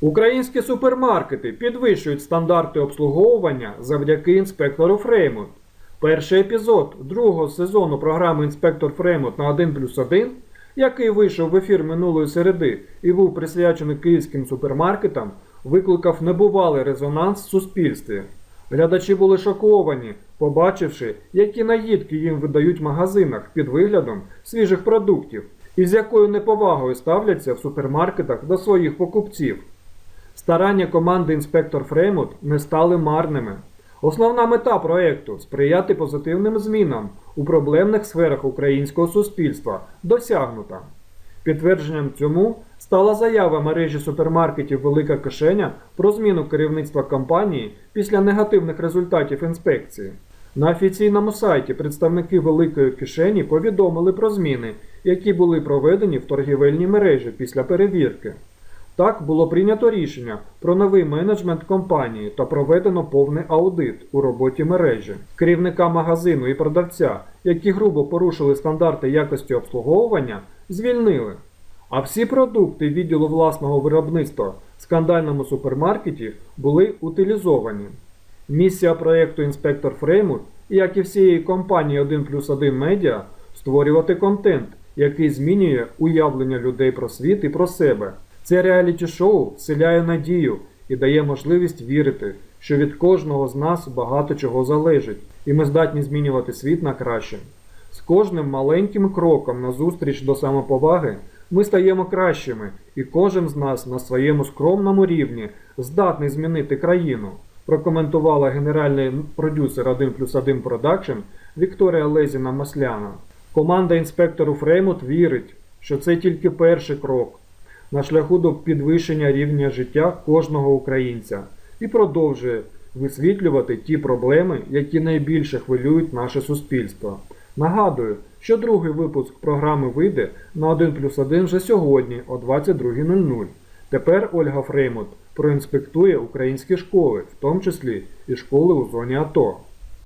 Українські супермаркети підвищують стандарти обслуговування завдяки інспектору Фреймут. Перший епізод другого сезону програми Інспектор Фреймут на 1 плюс 1, який вийшов в ефір минулої середи і був присвячений київським супермаркетам, викликав небувалий резонанс в суспільстві. Глядачі були шоковані, побачивши, які наїдки їм видають в магазинах під виглядом свіжих продуктів, і з якою неповагою ставляться в супермаркетах до своїх покупців. Старання команди інспектор Фреймут не стали марними. Основна мета проекту сприяти позитивним змінам у проблемних сферах українського суспільства досягнута. Підтвердженням цьому стала заява мережі супермаркетів Велика Кишеня про зміну керівництва компанії після негативних результатів інспекції. На офіційному сайті представники Великої кишені повідомили про зміни, які були проведені в торгівельній мережі після перевірки. Так було прийнято рішення про новий менеджмент компанії та проведено повний аудит у роботі мережі. Керівника магазину і продавця, які грубо порушили стандарти якості обслуговування, звільнили. А всі продукти відділу власного виробництва в скандальному супермаркеті були утилізовані. Місія проєкту Інспектор Фреймут, як і всієї компанії 1 плюс 1 медіа, створювати контент, який змінює уявлення людей про світ і про себе. Це реаліті-шоу вселяє надію і дає можливість вірити, що від кожного з нас багато чого залежить, і ми здатні змінювати світ на краще. З кожним маленьким кроком назустріч до самоповаги ми стаємо кращими, і кожен з нас на своєму скромному рівні здатний змінити країну, прокоментувала генеральний продюсер 1 плюс 1 Production Вікторія Лезіна Масляна. Команда інспектору Фреймут вірить, що це тільки перший крок на шляху до підвищення рівня життя кожного українця і продовжує висвітлювати ті проблеми, які найбільше хвилюють наше суспільство. Нагадую, що другий випуск програми вийде на 1 плюс 1 вже сьогодні о 22.00. Тепер Ольга Фреймут проінспектує українські школи, в тому числі і школи у зоні АТО.